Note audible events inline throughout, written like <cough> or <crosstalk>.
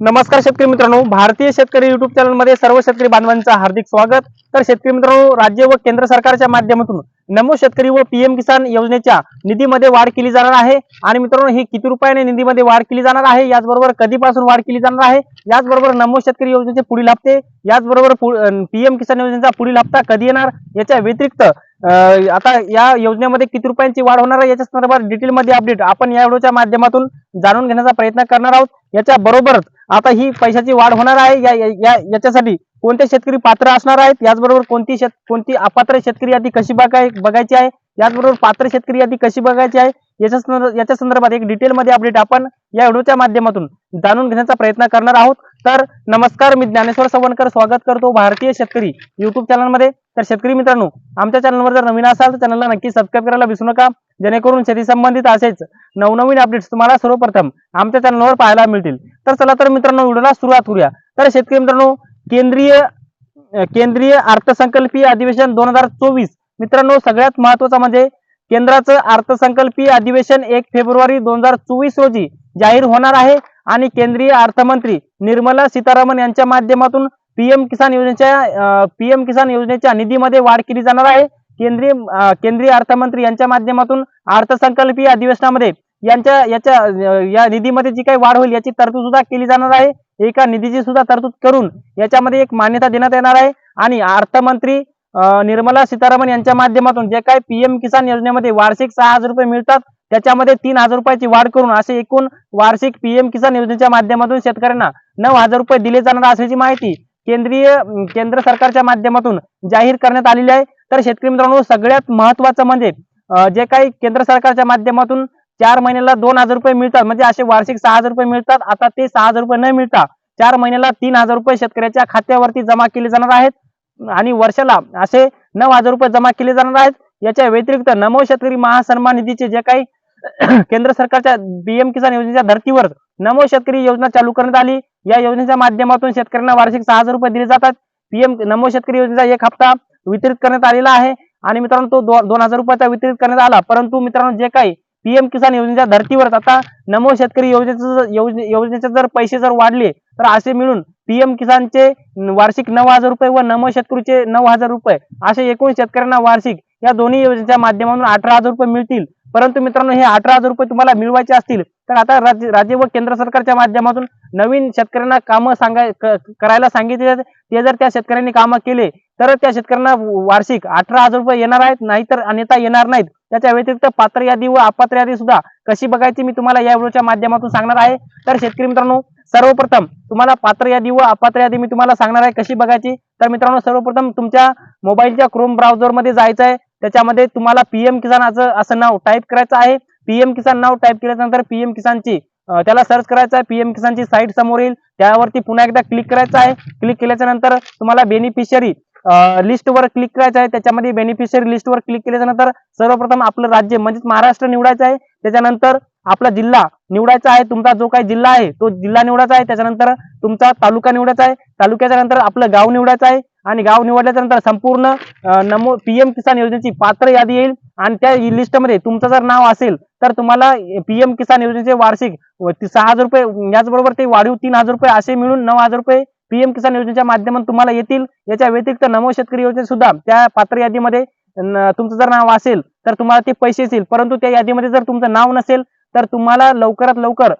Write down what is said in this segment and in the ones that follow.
नमस्कार शेतकरी मित्रांनो भारतीय शेतकरी युट्यूब चॅनलमध्ये सर्व शेतकरी बांधवांचं हार्दिक स्वागत. तर शेतकरी मित्रांनो राज्य व केंद्र सरकारच्या माध्यमातून नमो शेतकरी व पीएम किसान योजनेच्या निधीमध्ये वाढ केली जाणार आहे. आणि मित्रांनो ही किती रुपयाने निधीमध्ये वाढ केली जाणार आहे? याचबरोबर कधीपासून वाढ केली जाणार आहे? याचबरोबर नमो शेतकरी योजनेचे पुढील हप्ते याचबरोबर पीएम किसान योजनेचा पुढील हप्ता कधी येणार? याच्या व्यतिरिक्त आता या योजनेमध्ये किती रुपयांची वाढ होणार आहे? याच्या संदर्भात डिटेलमध्ये अपडेट आपण या व्हिडिओच्या माध्यमातून जाणून घेण्याचा प्रयत्न करणार आहोत. याच्या बरोबरच आता ही पैशाची वाढ होणार आहे या या- या- याच्यासाठी कोणते शेतकरी पात्र असणार आहेत? याचबरोबर कोणती शेत कोणती अपात्र शेतकरी यादी कशी बघाय बघायची आहे? याचबरोबर पात्र शेतकरी यादी कशी बघायची आहे? याच्या याच्या संदर्भात एक डिटेलमध्ये अपडेट आपण या व्हिडिओच्या माध्यमातून जाणून घेण्याचा प्रयत्न करणार आहोत. तर नमस्कार मी ज्ञानेश्वर सवणकर स्वागत करतो भारतीय शेतकरी युट्यूब चॅनलमध्ये तर शेतकरी मित्रांनो आमच्या चॅनलवर जर नवीन असाल तर चॅनलला नक्की सबस्क्राईब करायला विसरू नका. जेणेकरून शेती संबंधित असेच नवनवीन अपडेट्स तुम्हाला सर्वप्रथम आमच्या चॅनलवर पाहायला मिळतील. तर चला तर मित्रांनो व्हिडिओला सुरुवात करूया. तर शेतकरी मित्रांनो केंद्रीय केंद्रीय अर्थसंकल्पीय अधिवेशन दोन हजार चोवीस. मित्रांनो सगळ्यात महत्वाचं म्हणजे केंद्राचं अर्थसंकल्पीय अधिवेशन एक फेब्रुवारी दोन हजार चोवीस रोजी जाहीर होणार आहे. आणि केंद्रीय अर्थमंत्री निर्मला सीतारामन यांच्या माध्यमातून पीएम किसान योजनेच्या पीएम किसान योजनेच्या निधीमध्ये वाढ केली जाणार आहे. केंद्रीय केंद्रीय अर्थमंत्री यांच्या माध्यमातून अर्थसंकल्पीय अधिवेशनामध्ये यांच्या याच्या या निधीमध्ये जी काही वाढ होईल याची तरतूद सुद्धा केली जाणार आहे. एका निधीची सुद्धा तरतूद करून याच्यामध्ये एक मान्यता देण्यात येणार आहे. आणि अर्थमंत्री निर्मला सीतारामन यांच्या माध्यमातून जे काही पीएम किसान योजनेमध्ये वार्षिक सहा हजार रुपये मिळतात त्याच्यामध्ये तीन हजार रुपयाची वाढ करून असे एकूण वार्षिक पीएम किसान योजनेच्या माध्यमातून शेतकऱ्यांना नऊ हजार रुपये दिले जाणार असल्याची माहिती केंद्रीय केंद्र सरकारच्या माध्यमातून जाहीर करण्यात आलेली आहे. तर शेतकरी मित्रांनो सगळ्यात महत्वाचं म्हणजे जे काही केंद्र सरकारच्या माध्यमातून चार महिन्याला दोन हजार रुपये मिळतात म्हणजे असे वार्षिक सहा हजार रुपये मिळतात. आता ते सहा हजार रुपये न मिळता चार महिन्याला तीन हजार रुपये शेतकऱ्याच्या खात्यावरती जमा केले जाणार आहेत. आणि वर्षाला असे नऊ हजार रुपये जमा केले जाणार आहेत. याच्या व्यतिरिक्त नमो शेतकरी महासन्मान निधीचे जे काही <clears throat> केंद्र सरकारच्या बीएम किसान योजनेच्या धर्तीवर नमो शेतकरी योजना चालू करण्यात आली. या योजनेच्या माध्यमातून शेतकऱ्यांना वार्षिक सहा हजार रुपये दिले जातात. पीएम नमो शेतकरी योजनेचा एक हप्ता वितरित करण्यात आलेला आहे. आणि मित्रांनो तो दो- दोन हजार रुपयाचा वितरित करण्यात आला. परंतु मित्रांनो जे काही पीएम किसान योजनेच्या धर्तीवरच आता नमो शेतकरी योजनेचं जर- योजने योजनेचे जर पैसे जर वाढले तर असे मिळून पीएम किसानचे वार्षिक नऊ हजार रुपये व नमो शेतकरीचे नऊ हजार रुपये असे एकूण शेतकऱ्यांना वार्षिक या दोन्ही योजनेच्या माध्यमातून अठरा हजार रुपये मिळतील. परंतु मित्रांनो हे अठरा हजार रुपये तुम्हाला मिळवायचे असतील तर आता राज्य राज्य व केंद्र सरकारच्या माध्यमातून नवीन शेतकऱ्यांना कामं सांगाय करायला सांगितले ते जर त्या शेतकऱ्यांनी कामं केले तर त्या शेतकऱ्यांना वार्षिक अठरा हजार रुपये येणार आहेत नाहीतर अन्यथा येणार नाहीत. त्याच्या व्यतिरिक्त पात्र यादी व अपात्र यादी सुद्धा कशी बघायची मी तुम्हाला या व्हिडिओच्या माध्यमातून सांगणार आहे. तर शेतकरी मित्रांनो सर्वप्रथम तुम्हाला पात्र यादी व अपात्र यादी मी तुम्हाला सांगणार आहे कशी बघायची. तर मित्रांनो सर्वप्रथम तुमच्या मोबाईलच्या क्रोम ब्राउझरमध्ये जायचं आहे. त्याच्यामध्ये तुम्हाला पीएम किसानाचं असं नाव टाईप करायचं आहे. पीएम किसान नाव टाईप केल्यानंतर पीएम किसानची त्याला सर्च करायचं आहे. पीएम किसानची साईट समोर येईल. त्यावरती पुन्हा एकदा क्लिक करायचं आहे. क्लिक केल्याच्यानंतर तुम्हाला बेनिफिशियरी लिस्टवर क्लिक करायचं आहे. त्याच्यामध्ये बेनिफिशियरी लिस्टवर क्लिक केल्याच्यानंतर सर्वप्रथम आपलं राज्य म्हणजेच महाराष्ट्र निवडायचं आहे. त्याच्यानंतर आपला जिल्हा निवडायचा आहे. तुमचा जो काही जिल्हा आहे तो जिल्हा निवडायचा आहे. त्याच्यानंतर तुमचा तालुका निवडायचा आहे. तालुक्याच्या नंतर आपलं गाव निवडायचं आहे. आणि गाव निवडल्याच्या नंतर संपूर्ण नमो पीएम किसान योजनेची पात्र यादी येईल. आणि त्या लिस्टमध्ये तुमचं जर नाव असेल तर तुम्हाला पीएम किसान योजनेचे वार्षिक सहा हजार रुपये याचबरोबर ते वाढीव तीन हजार रुपये असे मिळून नऊ हजार रुपये पीएम किसान योजनेच्या माध्यमातून तुम्हाला येतील. याच्या व्यतिरिक्त नमो शेतकरी योजने सुद्धा त्या पात्र यादीमध्ये तुमचं जर नाव असेल तर तुम्हाला ते पैसे येतील. परंतु त्या यादीमध्ये जर तुमचं नाव नसेल तर तुम्हाला लवकरात लवकर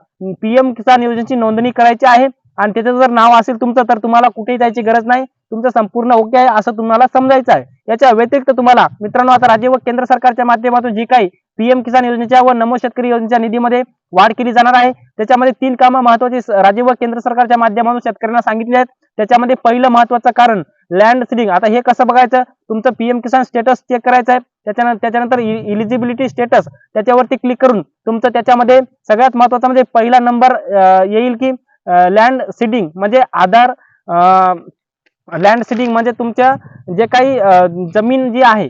पीएम किसान योजनेची नोंदणी करायची आहे. आणि त्याचं जर नाव असेल तुमचं तर तुम्हाला कुठेही जायची गरज नाही. तुमचं संपूर्ण ओके आहे असं तुम्हाला समजायचं आहे. याच्या व्यतिरिक्त तुम्हाला मित्रांनो आता राज्य व केंद्र सरकारच्या माध्यमातून जी काही पीएम किसान योजनेच्या व नमो शेतकरी योजनेच्या निधीमध्ये वाढ केली जाणार आहे त्याच्यामध्ये तीन कामं महत्वाची राज्य व केंद्र सरकारच्या माध्यमातून शेतकऱ्यांना सांगितली आहेत. त्याच्यामध्ये पहिलं महत्वाचं कारण लँड सिडिंग आता हे कसं बघायचं? तुमचं पीएम किसान स्टेटस चेक करायचं आहे. त्याच्यानंतर त्याच्यानंतर इलिजिबिलिटी स्टेटस त्याच्यावरती क्लिक करून तुमचं त्याच्यामध्ये सगळ्यात महत्वाचं म्हणजे पहिला नंबर येईल की लँड सिडिंग म्हणजे आधार लँड सिडिंग म्हणजे तुमच्या जे काही जमीन जी आहे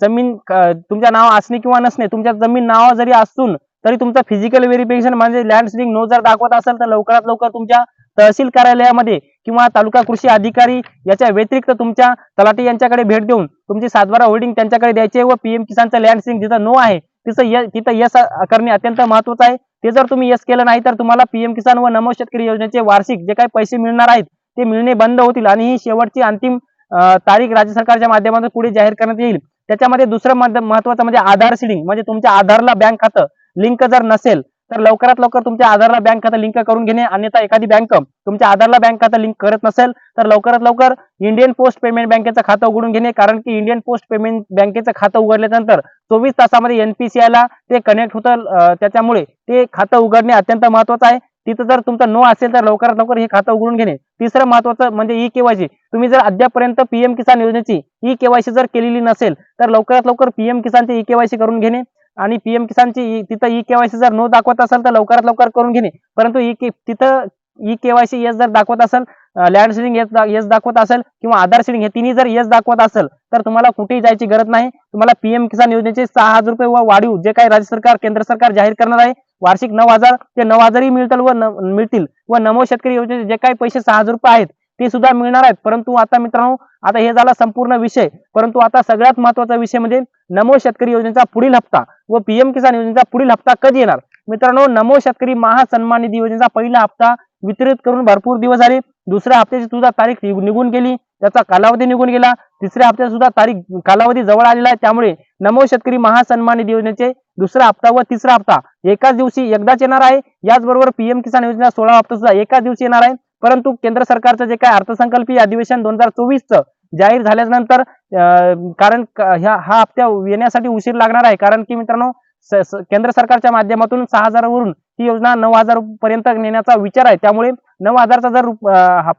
जमीन तुमच्या नाव असणे किंवा नसणे तुमच्या जमीन नाव जरी असून तरी तुमचं फिजिकल व्हेरिफिकेशन म्हणजे लँड सिडिंग नो जर दाखवत असेल तर लवकरात लवकर तुमच्या तहसील कार्यालयामध्ये किंवा तालुका कृषी अधिकारी याच्या व्यतिरिक्त तुमच्या तलाठी यांच्याकडे भेट देऊन तुमची सातबारा होल्डिंग त्यांच्याकडे द्यायची आहे व पीएम किसानचं लँड सिडिंग जिथं नो आहे तिथं य- तिथं यस करणे अत्यंत महत्वाचं आहे. ते जर तुम्ही यस केलं नाही तर तुम्हाला पीएम किसान व नमो शेतकरी योजनेचे वार्षिक जे काही पैसे मिळणार आहेत ते मिळणे बंद होतील आणि ही शेवटची अंतिम तारीख राज्य सरकारच्या माध्यमातून पुढे जाहीर करण्यात येईल. त्याच्यामध्ये दुसरं महत्वाचं म्हणजे आधार सिडिंग म्हणजे तुमच्या आधारला बँक खातं लिंक जर नसेल तर लवकरात लवकर तुमच्या आधारला बँक खातं लिंक करून घेणे. अन्यथा एखादी बँक तुमच्या आधारला बँक खातं लिंक करत नसेल तर लवकरात लवकर इंडियन पोस्ट पेमेंट बँकेचं खातं उघडून घेणे. कारण की इंडियन पोस्ट पेमेंट बँकेचं खातं उघडल्यानंतर चोवीस तासामध्ये एनपीसीआय ला ते कनेक्ट होतं त्याच्यामुळे ते खातं उघडणे अत्यंत महत्वाचं आहे. तिथं जर तुमचा नो असेल तर लवकरात लवकर हे खातं उघडून घेणे. तिसरं महत्वाचं म्हणजे ई केवायसी तुम्ही जर अद्यापर्यंत पीएम किसान योजनेची ई केवायसी जर केलेली नसेल तर लवकरात लवकर पीएम किसानची ई केवायसी करून घेणे. आणि पीएम किसानची तिथं ई केवायसी जर नो दाखवत असेल तर लवकरात लवकर करून घेणे. परंतु ई के तिथं ई केवायसी यस जर दाखवत असेल लँड सिडिंग येस येस दाखवत असेल किंवा आधार सिडिंग हे तिन्ही जर येस दाखवत असेल तर तुम्हाला कुठेही जायची गरज नाही. तुम्हाला पीएम किसान योजनेचे सहा हजार रुपये व वाढीव जे काही राज्य सरकार केंद्र सरकार जाहीर करणार आहे वार्षिक नऊ हजार ते नऊ हजारही मिळतील व मिळतील व नमो शेतकरी योजनेचे जे काही पैसे सहा हजार रुपये आहेत ते सुद्धा मिळणार आहेत. परंतु आता मित्रांनो आता हे झाला संपूर्ण विषय. परंतु आता सगळ्यात महत्त्वाचा विषय म्हणजे नमो शेतकरी योजनेचा पुढील हप्ता व पीएम किसान योजनेचा पुढील हप्ता कधी येणार? मित्रांनो नमो शेतकरी महासन्मान निधी योजनेचा पहिला हप्ता वितरित करून भरपूर दिवस झाले. दुसऱ्या हप्त्याची सुद्धा तारीख निघून गेली त्याचा कालावधी निघून गेला. तिसऱ्या हप्त्यात सुद्धा तारीख कालावधी जवळ आलेला आहे. त्यामुळे नमो शेतकरी महासन्मान निधी योजनेचे दुसरा हप्ता व तिसरा हप्ता एकाच दिवशी एकदाच येणार आहे. याचबरोबर पीएम किसान योजना सोळा हप्ता सुद्धा एकाच दिवशी येणार आहे. परंतु केंद्र सरकारचं जे काय अर्थसंकल्पीय अधिवेशन दोन हजार चोवीसचं जाहीर झाल्यानंतर अं, कारण ह्या हा हप्त्या येण्यासाठी उशीर लागणार आहे. कारण की मित्रांनो केंद्र सरकारच्या माध्यमातून सहा हजारावरून ही योजना नऊ हजार पर्यंत नेण्याचा विचार आहे. त्यामुळे नऊ हजारचा जर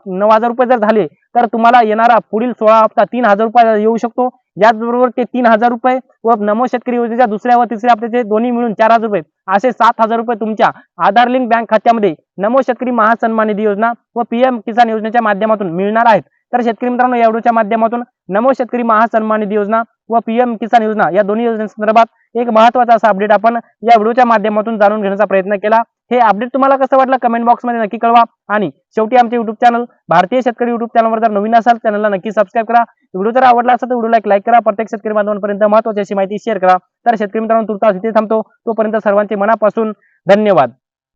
नऊ हजार रुपये जर झाले तर तुम्हाला येणारा पुढील सोळा हप्ता तीन हजार रुपये येऊ शकतो. याचबरोबर ते तीन हजार रुपये व नमो शेतकरी योजनेच्या दुसऱ्या व तिसऱ्या हप्त्याचे दोन्ही मिळून चार हजार रुपये. असे सात हजार रुपये तुमच्या आधार लिंक बँक खात्यामध्ये नमो शेतकरी महासन्मान निधी योजना व पीएम किसान योजनेच्या माध्यमातून मिळणार आहेत. तर शेतकरी मित्रांनो या माध्यमातून नमो शेतकरी महासन्मान निधी योजना व पीएम किसान योजना या दोन्ही योजनेसंदर्भात एक महत्त्वाचा असा अपडेट आपण या व्हिडिओच्या माध्यमातून जाणून घेण्याचा प्रयत्न केला. हे अपडेट तुम्हाला कसं वाटलं कमेंट बॉक्समध्ये नक्की कळवा. आणि शेवटी आमचे युट्यूब चॅनल भारतीय शेतकरी युट्यूब चॅनलवर जर नवीन असाल चॅनलला नक्की सबस्क्राईब करा. व्हिडिओ जर आवडला असेल तर व्हिडिओला एक लाईक करा. प्रत्येक शेतकरी बांधवांपर्यंत महत्वाची अशी माहिती शेअर करा. तर शेतकरी मित्रांनो तुर्तास इथे थांबतो. तोपर्यंत सर्वांचे मनापासून धन्यवाद.